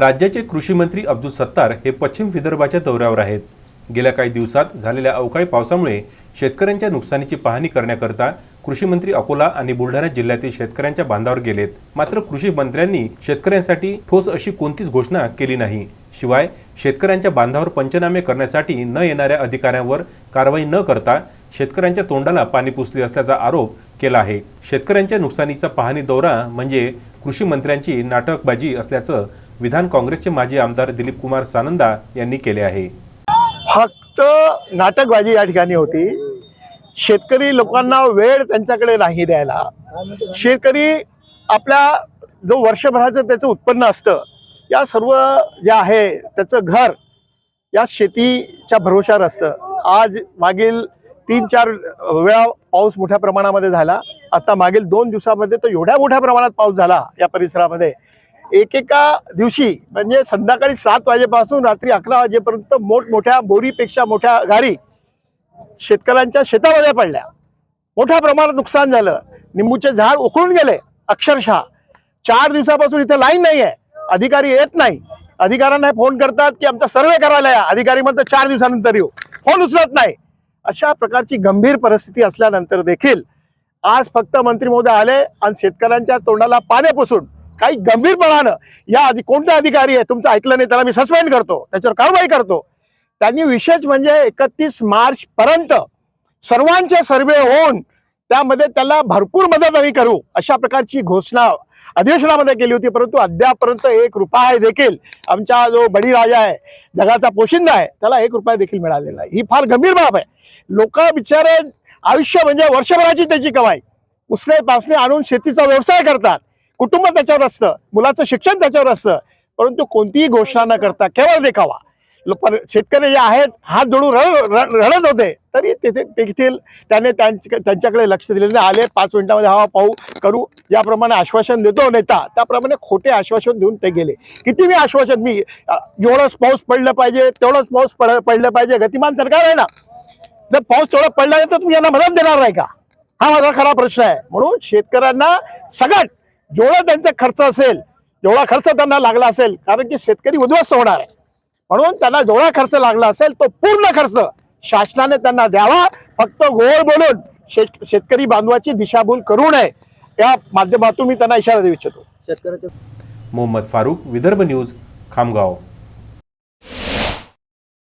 राज्याचे कृषी मंत्री अब्दुल सत्तार हे पश्चिम विदर्भाच्या दौऱ्यावर आहेत. गेल्या काही दिवसात झालेल्या अवकाळी पावसामुळे शेतकऱ्यांच्या नुकसानीची पाहणी करण्याकरता कृषी मंत्री अकोला आणि बुलढाणा जिल्ह्यातील शेतकऱ्यांच्या बांधावर गेलेत. मात्र कृषी मंत्र्यांनी शेतकऱ्यांसाठी ठोस अशी कोणतीच घोषणा केली नाही. शिवाय शेतकऱ्यांच्या बांधावर पंचनामे करण्यासाठी न येणाऱ्या अधिकाऱ्यांवर कारवाई न करता शेतकऱ्यांच्या तोंडाला पाणी पुसले असल्याचा आरोप केला आहे. शेतकऱ्यांच्या नुकसानीचा पाहणी दौरा म्हणजे कृषी मंत्र्यांची नाटकबाजी असल्याचं विधान काँग्रेसचे माजी आमदार दिलीप कुमार सानंदा यांनी केले आहे. फक्त नाटकबाजी या ठिकाणी होती. शेतकरी लोकांना वेळ त्यांच्याकडे नाही द्यायला. शेतकरी आपल्या जो वर्षभराचं त्याचं उत्पन्न असतं या सर्व जे आहे त्याचं घर या शेतीच्या भरोशावर असतं. आज मागील तीन चार वेळा पाऊस मोठ्या प्रमाणामध्ये झाला. आता मागील दोन दिवसामध्ये तो एवढ्या मोठ्या प्रमाणात पाऊस झाला या परिसरामध्ये. एकेका दिवशी म्हणजे संध्याकाळी सात वाजेपासून रात्री अकरा वाजेपर्यंत मोठमोठ्या बोरीपेक्षा मोठ्या गाडी शेतकऱ्यांच्या शेतामध्ये पडल्या. मोठ्या प्रमाणात नुकसान झालं. निंबूचे झाड उकळून गेले अक्षरशः. चार दिवसापासून इथे लाईन नाही आहे अधिकारी येत नाही. अधिकाऱ्यांना फोन करतात की आमचा सर्वे करायला या. अधिकारी म्हणतात चार दिवसानंतर येऊ. फोन उचलत नाही. अशा प्रकारची गंभीर परिस्थिती असल्यानंतर देखील आज फक्त मंत्री महोदय आले आणि शेतकऱ्यांच्या तोंडाला पाने पुसून काही गंभीरपणानं या आधी कोणता अधिकारी आहे तुमचं ऐकलं नाही त्याला मी सस्पेंड करतो. त्याच्यावर कारवाई करतो. त्यांनी विशेष म्हणजे एकतीस मार्च पर्यंत सर्वांचे सर्वे होऊन त्यामध्ये त्याला भरपूर मदत आम्ही करू अशा प्रकारची घोषणा अधिवेशनामध्ये केली होती. परंतु अद्यापर्यंत एक रुपया देखील आमचा जो बळीराजा आहे जगाचा पोशिंदा आहे त्याला एक रुपया देखील मिळालेला आहे ही फार गंभीर बाब आहे. लोक बिचारे आयुष्य म्हणजे वर्षभराची त्याची कमाई. उसले पासले आणून शेतीचा व्यवसाय करतात. कुटुंब त्याच्यावर असतं मुलाचं शिक्षण त्याच्यावर असतं परंतु कोणतीही घोषणा न करता केवळ देखावा. पर- शेतकरी जे आहेत हात जोडून रड- रडत होते तरी तेथे तेथील त्याने त्यांच्या- त्यांच्याकडे लक्ष दिले नाही. आले. पाच मिनिटामध्ये हवा पाहू करू. याप्रमाणे आश्वासन देतो नेता. त्याप्रमाणे खोटे आश्वासन देऊन ते गेले. किती मी आश्वासन मी जेवढंच पाऊस पडलं पाहिजे तेवढंच पाऊस पड पडलं पाहिजे गतिमान सरकार आहे ना. जर पाऊस तेवढा पडला नाही तर तुम्ही यांना मदत देणार नाही का? हा माझा खरा प्रश्न आहे. म्हणून शेतकऱ्यांना सगळ्यात जेवढा त्यांचा खर्च असेल जेवढा खर्च त्यांना लागला असेल कारण की शेतकरी उद्ध्वस्त होणार आहे. म्हणून त्यांना जेवढा खर्च लागला असेल तो पूर्ण खर्च शासनाने त्यांना द्यावा. फक्त गोळ बोलून शेत शेतकरी बांधवाची दिशाभूल करू नये. या माध्यमातून मी त्यांना इशारा देऊ इच्छितो. शेतकऱ्याच्या मोहम्मद फारूक विदर्भ न्यूज खामगाव.